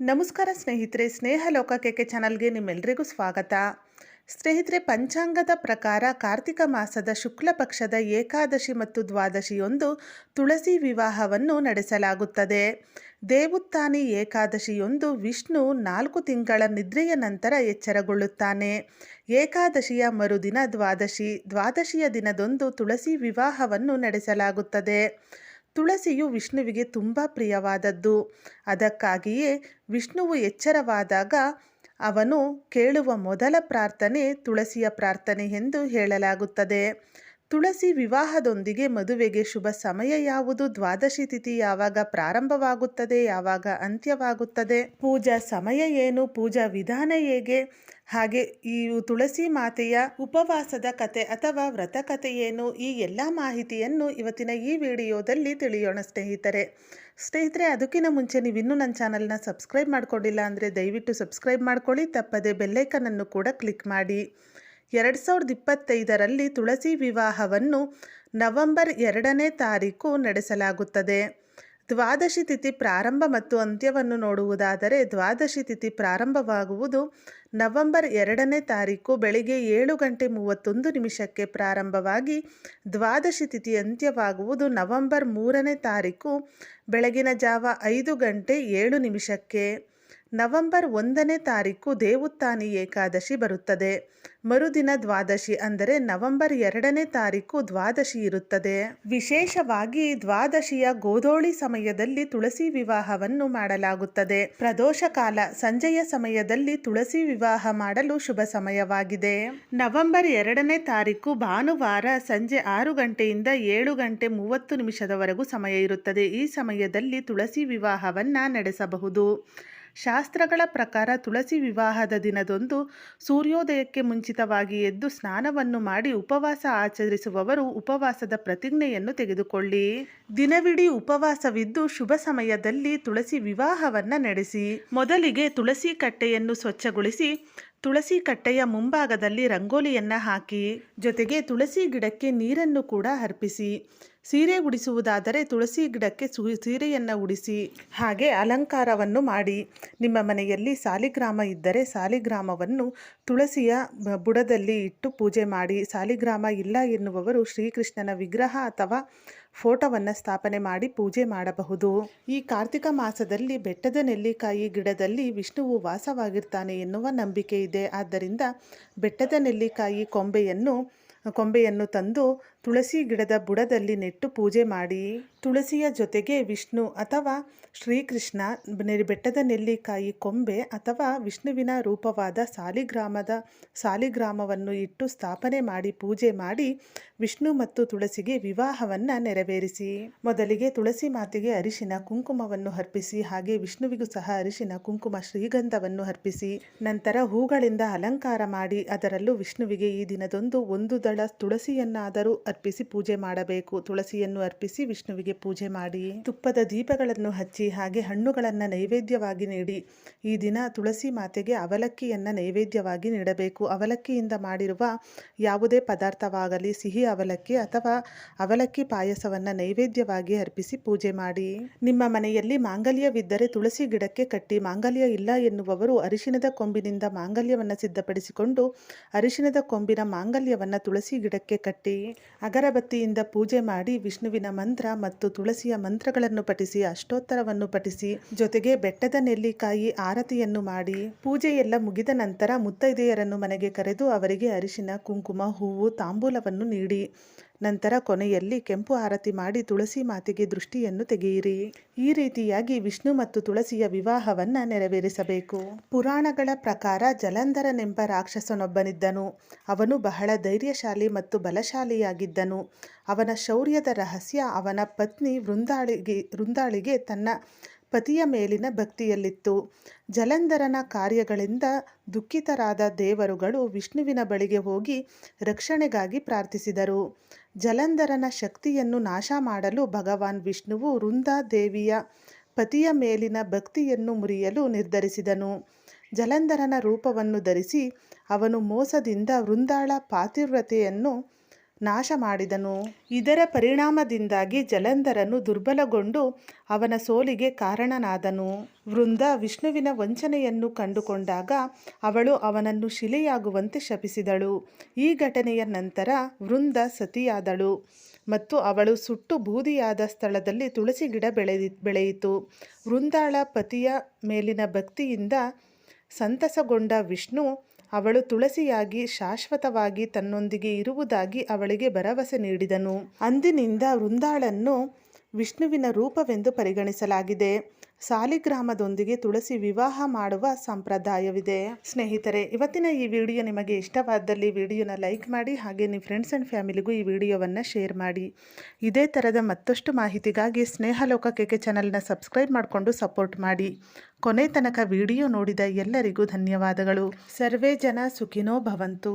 ನಮಸ್ಕಾರ ಸ್ನೇಹಿತರೆ, ಸ್ನೇಹ ಲೋಕ ಕೆಕೆ ಚಾನಲ್ಗೆ ನಿಮ್ಮೆಲ್ಲರಿಗೂ ಸ್ವಾಗತ. ಸ್ನೇಹಿತರೆ, ಪಂಚಾಂಗದ ಪ್ರಕಾರ ಕಾರ್ತಿಕ ಮಾಸದ ಶುಕ್ಲ ಪಕ್ಷದ ಏಕಾದಶಿ ಮತ್ತು ದ್ವಾದಶಿಯೊಂದು ತುಳಸಿ ವಿವಾಹವನ್ನು ನಡೆಸಲಾಗುತ್ತದೆ. ದೇವುತ್ತಾನಿ ಏಕಾದಶಿಯೊಂದು ವಿಷ್ಣು ನಾಲ್ಕು ತಿಂಗಳ ನಿದ್ರೆಯ ನಂತರ ಎಚ್ಚರಗೊಳ್ಳುತ್ತಾನೆ. ಏಕಾದಶಿಯ ಮರುದಿನ ದ್ವಾದಶಿ, ದ್ವಾದಶಿಯ ದಿನದೊಂದು ತುಳಸಿ ವಿವಾಹವನ್ನು ನಡೆಸಲಾಗುತ್ತದೆ. ತುಳಸಿಯು ವಿಷ್ಣುವಿಗೆ ತುಂಬ ಪ್ರಿಯವಾದದ್ದು. ಅದಕ್ಕಾಗಿಯೇ ವಿಷ್ಣುವು ಎಚ್ಚರವಾದಾಗ ಅವನು ಕೇಳುವ ಮೊದಲ ಪ್ರಾರ್ಥನೆ ತುಳಸಿಯ ಪ್ರಾರ್ಥನೆ ಎಂದು ಹೇಳಲಾಗುತ್ತದೆ. ತುಳಸಿ ವಿವಾಹದೊಂದಿಗೆ ಮದುವೆಗೆ ಶುಭ ಸಮಯ ಯಾವುದು? ದ್ವಾದಶಿ ತಿಥಿ ಯಾವಾಗ ಪ್ರಾರಂಭವಾಗುತ್ತದೆ? ಯಾವಾಗ ಅಂತ್ಯವಾಗುತ್ತದೆ? ಪೂಜಾ ಸಮಯ ಏನು? ಪೂಜಾ ವಿಧಾನ ಹೇಗೆ? ಹಾಗೆ ಈ ತುಳಸಿ ಮಾತೆಯ ಉಪವಾಸದ ಕತೆ ಅಥವಾ ವ್ರತ ಕಥೆಯೇನು ಈ ಎಲ್ಲ ಮಾಹಿತಿಯನ್ನು ಇವತ್ತಿನ ಈ ವಿಡಿಯೋದಲ್ಲಿ ತಿಳಿಯೋಣ ಸ್ನೇಹಿತರೆ. ಸ್ನೇಹಿತರೆ, ಅದಕ್ಕಿಂತ ಮುಂಚೆ ನೀವು ಇನ್ನೂ ನನ್ನ ಚಾನಲ್ನ ಸಬ್ಸ್ಕ್ರೈಬ್ ಮಾಡ್ಕೊಂಡಿಲ್ಲ ಅಂದರೆ ದಯವಿಟ್ಟು ಸಬ್ಸ್ಕ್ರೈಬ್ ಮಾಡ್ಕೊಳ್ಳಿ. ತಪ್ಪದೆ ಬೆಲ್ಲೈಕನನ್ನು ಕೂಡ ಕ್ಲಿಕ್ ಮಾಡಿ. ಎರಡು ಸಾವಿರದ ಇಪ್ಪತ್ತೈದರಲ್ಲಿ ತುಳಸಿ ವಿವಾಹವನ್ನು ನವೆಂಬರ್ ಎರಡನೇ ತಾರೀಕು ನಡೆಸಲಾಗುತ್ತದೆ. ದ್ವಾದಶಿ ತಿಥಿ ಪ್ರಾರಂಭ ಮತ್ತು ಅಂತ್ಯವನ್ನು ನೋಡುವುದಾದರೆ ದ್ವಾದಶಿ ತಿಥಿ ಪ್ರಾರಂಭವಾಗುವುದು ನವೆಂಬರ್ ಎರಡನೇ ತಾರೀಕು ಬೆಳಿಗ್ಗೆ ಏಳು ಗಂಟೆ ಮೂವತ್ತೊಂದು ನಿಮಿಷಕ್ಕೆ ಪ್ರಾರಂಭವಾಗಿ ದ್ವಾದಶಿ ತಿಥಿ ಅಂತ್ಯವಾಗುವುದು ನವೆಂಬರ್ ಮೂರನೇ ತಾರೀಕು ಬೆಳಗಿನ ಜಾವ ಐದು ಗಂಟೆ ಏಳು ನಿಮಿಷಕ್ಕೆ. ನವೆಂಬರ್ ಒಂದನೇ ತಾರೀಕು ದೇವುತ್ತಾನಿ ಏಕಾದಶಿ ಬರುತ್ತದೆ. ಮರುದಿನ ದ್ವಾದಶಿ ಅಂದರೆ ನವೆಂಬರ್ ಎರಡನೇ ತಾರೀಕು ದ್ವಾದಶಿ ಇರುತ್ತದೆ. ವಿಶೇಷವಾಗಿ ದ್ವಾದಶಿಯ ಗೋಧೋಳಿ ಸಮಯದಲ್ಲಿ ತುಳಸಿ ವಿವಾಹವನ್ನು ಮಾಡಲಾಗುತ್ತದೆ. ಪ್ರದೋಷ ಕಾಲ ಸಂಜೆಯ ಸಮಯದಲ್ಲಿ ತುಳಸಿ ವಿವಾಹ ಮಾಡಲು ಶುಭ ಸಮಯವಾಗಿದೆ. ನವೆಂಬರ್ ಎರಡನೇ ತಾರೀಕು ಭಾನುವಾರ ಸಂಜೆ ಆರು ಗಂಟೆಯಿಂದ ಏಳು ಗಂಟೆ ಮೂವತ್ತು ನಿಮಿಷದವರೆಗೂ ಸಮಯ ಇರುತ್ತದೆ. ಈ ಸಮಯದಲ್ಲಿ ತುಳಸಿ ವಿವಾಹವನ್ನು ನಡೆಸಬಹುದು. ಶಾಸ್ತ್ರಗಳ ಪ್ರಕಾರ ತುಳಸಿ ವಿವಾಹದ ದಿನದಂದು ಸೂರ್ಯೋದಯಕ್ಕೆ ಮುಂಚಿತವಾಗಿ ಎದ್ದು ಸ್ನಾನವನ್ನು ಮಾಡಿ ಉಪವಾಸ ಆಚರಿಸುವವರು ಉಪವಾಸದ ಪ್ರತಿಜ್ಞೆಯನ್ನು ತೆಗೆದುಕೊಳ್ಳಿ. ದಿನವಿಡೀ ಉಪವಾಸವಿದ್ದು ಶುಭ ಸಮಯದಲ್ಲಿ ತುಳಸಿ ವಿವಾಹವನ್ನು ನಡೆಸಿ. ಮೊದಲಿಗೆ ತುಳಸಿ ಕಟ್ಟೆಯನ್ನು ಸ್ವಚ್ಛಗೊಳಿಸಿ, ತುಳಸಿ ಕಟ್ಟೆಯ ಮುಂಭಾಗದಲ್ಲಿ ರಂಗೋಲಿಯನ್ನು ಹಾಕಿ, ಜೊತೆಗೆ ತುಳಸಿ ಗಿಡಕ್ಕೆ ನೀರನ್ನು ಕೂಡ ಅರ್ಪಿಸಿ. ಸೀರೆ ಉಡಿಸುವುದಾದರೆ ತುಳಸಿ ಗಿಡಕ್ಕೆ ಸು, ಸೀರೆಯನ್ನು ಉಡಿಸಿ ಹಾಗೆ ಅಲಂಕಾರವನ್ನು ಮಾಡಿ. ನಿಮ್ಮ ಮನೆಯಲ್ಲಿ ಸಾಲಿಗ್ರಾಮ ಇದ್ದರೆ ಸಾಲಿಗ್ರಾಮವನ್ನು ತುಳಸಿಯ ಬುಡದಲ್ಲಿ ಇಟ್ಟು ಪೂಜೆ ಮಾಡಿ. ಸಾಲಿಗ್ರಾಮ ಇಲ್ಲ ಎನ್ನುವವರು ಶ್ರೀಕೃಷ್ಣನ ವಿಗ್ರಹ ಅಥವಾ ಫೋಟೋವನ್ನು ಸ್ಥಾಪನೆ ಮಾಡಿ ಪೂಜೆ ಮಾಡಬಹುದು. ಈ ಕಾರ್ತಿಕ ಮಾಸದಲ್ಲಿ ಬೆಟ್ಟದ ನೆಲ್ಲಿಕಾಯಿ ಗಿಡದಲ್ಲಿ ವಿಷ್ಣುವು ವಾಸವಾಗಿರ್ತಾನೆ ಎನ್ನುವ ನಂಬಿಕೆ ಇದೆ. ಆದ್ದರಿಂದ ಬೆಟ್ಟದ ನೆಲ್ಲಿಕಾಯಿ ಕೊಂಬೆಯನ್ನು ಕೊಂಬೆಯನ್ನು ತಂದು ತುಳಸಿ ಗಿಡದ ಬುಡದಲ್ಲಿ ನೆಟ್ಟು ಪೂಜೆ ಮಾಡಿ ತುಳಸಿಯ ಜೊತೆಗೆ ವಿಷ್ಣು ಅಥವಾ ಶ್ರೀಕೃಷ್ಣ ಬೆಟ್ಟದ ನೆಲ್ಲಿಕಾಯಿ ಕೊಂಬೆ ಅಥವಾ ವಿಷ್ಣುವಿನ ರೂಪವಾದ ಸಾಲಿಗ್ರಾಮದ ಸಾಲಿಗ್ರಾಮವನ್ನು ಇಟ್ಟು ಸ್ಥಾಪನೆ ಮಾಡಿ ಪೂಜೆ ಮಾಡಿ ವಿಷ್ಣು ಮತ್ತು ತುಳಸಿಗೆ ವಿವಾಹವನ್ನು ನೆರವೇರಿಸಿ. ಮೊದಲಿಗೆ ತುಳಸಿ ಮಾತೆಗೆ ಅರಿಶಿನ ಕುಂಕುಮವನ್ನು ಅರ್ಪಿಸಿ, ಹಾಗೆ ವಿಷ್ಣುವಿಗೂ ಸಹ ಅರಿಶಿನ ಕುಂಕುಮ ಶ್ರೀಗಂಧವನ್ನು ಅರ್ಪಿಸಿ. ನಂತರ ಹೂಗಳಿಂದ ಅಲಂಕಾರ ಮಾಡಿ, ಅದರಲ್ಲೂ ವಿಷ್ಣುವಿಗೆ ಈ ದಿನದೊಂದು ಒಂದು ದಳ ತುಳಸಿಯನ್ನಾದರೂ ಅರ್ಪಿಸಿ ಪೂಜೆ ಮಾಡಬೇಕು. ತುಳಸಿಯನ್ನು ಅರ್ಪಿಸಿ ವಿಷ್ಣುವಿಗೆ ಪೂಜೆ ಮಾಡಿ. ತುಪ್ಪದ ದೀಪಗಳನ್ನು ಹಚ್ಚಿ, ಹಾಗೆ ಹಣ್ಣುಗಳನ್ನು ನೈವೇದ್ಯವಾಗಿ ನೀಡಿ. ಈ ದಿನ ತುಳಸಿ ಮಾತೆಗೆ ಅವಲಕ್ಕಿಯನ್ನು ನೈವೇದ್ಯವಾಗಿ ನೀಡಬೇಕು. ಅವಲಕ್ಕಿಯಿಂದ ಮಾಡಿರುವ ಯಾವುದೇ ಪದಾರ್ಥವಾಗಲಿ, ಸಿಹಿ ಅವಲಕ್ಕಿ ಅಥವಾ ಅವಲಕ್ಕಿ ಪಾಯಸವನ್ನು ನೈವೇದ್ಯವಾಗಿ ಅರ್ಪಿಸಿ ಪೂಜೆ ಮಾಡಿ. ನಿಮ್ಮ ಮನೆಯಲ್ಲಿ ಮಾಂಗಲ್ಯವಿದ್ದರೆ ತುಳಸಿ ಗಿಡಕ್ಕೆ ಕಟ್ಟಿ, ಮಾಂಗಲ್ಯ ಇಲ್ಲ ಎನ್ನುವವರು ಅರಿಶಿಣದ ಕೊಂಬಿನಿಂದ ಮಾಂಗಲ್ಯವನ್ನು ಸಿದ್ಧಪಡಿಸಿಕೊಂಡು ಅರಿಶಿಣದ ಕೊಂಬಿನ ಮಾಂಗಲ್ಯವನ್ನು ತುಳಸಿ ಗಿಡಕ್ಕೆ ಕಟ್ಟಿ. ಅಗರಬತ್ತಿಯಿಂದ ಪೂಜೆ ಮಾಡಿ ವಿಷ್ಣುವಿನ ಮಂತ್ರ ಮತ್ತು ತುಳಸಿಯ ಮಂತ್ರಗಳನ್ನು ಪಠಿಸಿ, ಅಷ್ಟೋತ್ತರವನ್ನು ಪಠಿಸಿ, ಜೊತೆಗೆ ಬೆಟ್ಟದ ನೆಲ್ಲಿಕಾಯಿ ಆರತಿಯನ್ನು ಮಾಡಿ. ಪೂಜೆ ಎಲ್ಲ ಮುಗಿದ ನಂತರ ಮುತ್ತೈದೆಯರನ್ನು ಮನೆಗೆ ಕರೆದು ಅವರಿಗೆ ಅರಿಶಿನ, ಕುಂಕುಮ, ಹೂವು, ತಾಂಬೂಲವನ್ನು ನೀಡಿ. ನಂತರ ಕೊನೆಯಲ್ಲಿ ಕೆಂಪು ಆರತಿ ಮಾಡಿ ತುಳಸಿ ಮಾತೆಗೆ ದೃಷ್ಟಿಯನ್ನು ತೆಗೆಯಿರಿ. ಈ ರೀತಿಯಾಗಿ ವಿಷ್ಣು ಮತ್ತು ತುಳಸಿಯ ವಿವಾಹವನ್ನ ನೆರವೇರಿಸಬೇಕು. ಪುರಾಣಗಳ ಪ್ರಕಾರ ಜಲಂಧರನೆಂಬ ರಾಕ್ಷಸನೊಬ್ಬನಿದ್ದನು. ಅವನು ಬಹಳ ಧೈರ್ಯಶಾಲಿ ಮತ್ತು ಬಲಶಾಲಿಯಾಗಿದ್ದನು. ಅವನ ಶೌರ್ಯದ ರಹಸ್ಯ ಅವನ ಪತ್ನಿ ವೃಂದಾಳಿಗೆ ವೃಂದಾಳಿಗೆ ತನ್ನ ಪತಿಯ ಮೇಲಿನ ಭಕ್ತಿಯಲ್ಲಿತ್ತು. ಜಲಂಧರನ ಕಾರ್ಯಗಳಿಂದ ದುಃಖಿತರಾದ ದೇವರುಗಳು ವಿಷ್ಣುವಿನ ಬಳಿಗೆ ಹೋಗಿ ರಕ್ಷಣೆಗಾಗಿ ಪ್ರಾರ್ಥಿಸಿದರು. ಜಲಂಧರನ ಶಕ್ತಿಯನ್ನು ನಾಶ ಮಾಡಲು ಭಗವಾನ್ ವಿಷ್ಣುವು ವೃಂದಾ ದೇವಿಯ ಪತಿಯ ಮೇಲಿನ ಭಕ್ತಿಯನ್ನು ಮುರಿಯಲು ನಿರ್ಧರಿಸಿದನು. ಜಲಂಧರನ ರೂಪವನ್ನು ಧರಿಸಿ ಅವನು ಮೋಸದಿಂದ ವೃಂದಾಳ ಪಾತಿವ್ರತೆಯನ್ನು ನಾಶ ಮಾಡಿದನು ಇದರ ಪರಿಣಾಮದಿಂದಾಗಿ ಜಲಂಧರನು ದುರ್ಬಲಗೊಂಡು ಅವನ ಸೋಲಿಗೆ ಕಾರಣನಾದನು. ವೃಂದ ವಿಷ್ಣುವಿನ ವಂಚನೆಯನ್ನು ಕಂಡುಕೊಂಡಾಗ ಅವಳು ಅವನನ್ನು ಶಿಲೆಯಾಗುವಂತೆ ಶಪಿಸಿದಳು. ಈ ಘಟನೆಯ ನಂತರ ವೃಂದ ಸತಿಯಾದಳು ಮತ್ತು ಅವಳು ಸುಟ್ಟು ಬೂದಿಯಾದ ಸ್ಥಳದಲ್ಲಿ ತುಳಸಿ ಗಿಡ ಬೆಳೆದಿ ಬೆಳೆಯಿತು. ವೃಂದಾಳ ಪತಿಯ ಮೇಲಿನ ಭಕ್ತಿಯಿಂದ ಸಂತಸಗೊಂಡ ವಿಷ್ಣು ಅವಳು ತುಳಸಿಯಾಗಿ ಶಾಶ್ವತವಾಗಿ ತನ್ನೊಂದಿಗೆ ಇರುವುದಾಗಿ ಅವಳಿಗೆ ಭರವಸೆ ನೀಡಿದನು. ಅಂದಿನಿಂದ ವೃಂದಾಳನ್ನು ವಿಷ್ಣುವಿನ ರೂಪವೆಂದು ಪರಿಗಣಿಸಲಾಗಿದೆ. ಸಾಲಿಗ್ರಾಮದೊಂದಿಗೆ ತುಳಸಿ ವಿವಾಹ ಮಾಡುವ ಸಂಪ್ರದಾಯವಿದೆ. ಸ್ನೇಹಿತರೆ, ಇವತ್ತಿನ ಈ ವಿಡಿಯೋ ನಿಮಗೆ ಇಷ್ಟವಾದಲ್ಲಿ ವಿಡಿಯೋನ ಲೈಕ್ ಮಾಡಿ ಹಾಗೆ ನಿಮ್ಮ ಫ್ರೆಂಡ್ಸ್ ಆ್ಯಂಡ್ ಫ್ಯಾಮಿಲಿಗೂ ಈ ವಿಡಿಯೋವನ್ನು ಶೇರ್ ಮಾಡಿ. ಇದೇ ಥರದ ಮತ್ತಷ್ಟು ಮಾಹಿತಿಗಾಗಿ ಸ್ನೇಹಲೋಕ ಕೆಕೆ ಚಾನಲ್ನ ಸಬ್ಸ್ಕ್ರೈಬ್ ಮಾಡಿಕೊಂಡು ಸಪೋರ್ಟ್ ಮಾಡಿ. ಕೊನೆ ತನಕ ವಿಡಿಯೋ ನೋಡಿದ ಎಲ್ಲರಿಗೂ ಧನ್ಯವಾದಗಳು. ಸರ್ವೇ ಜನ ಸುಖಿನೋ ಭವಂತು.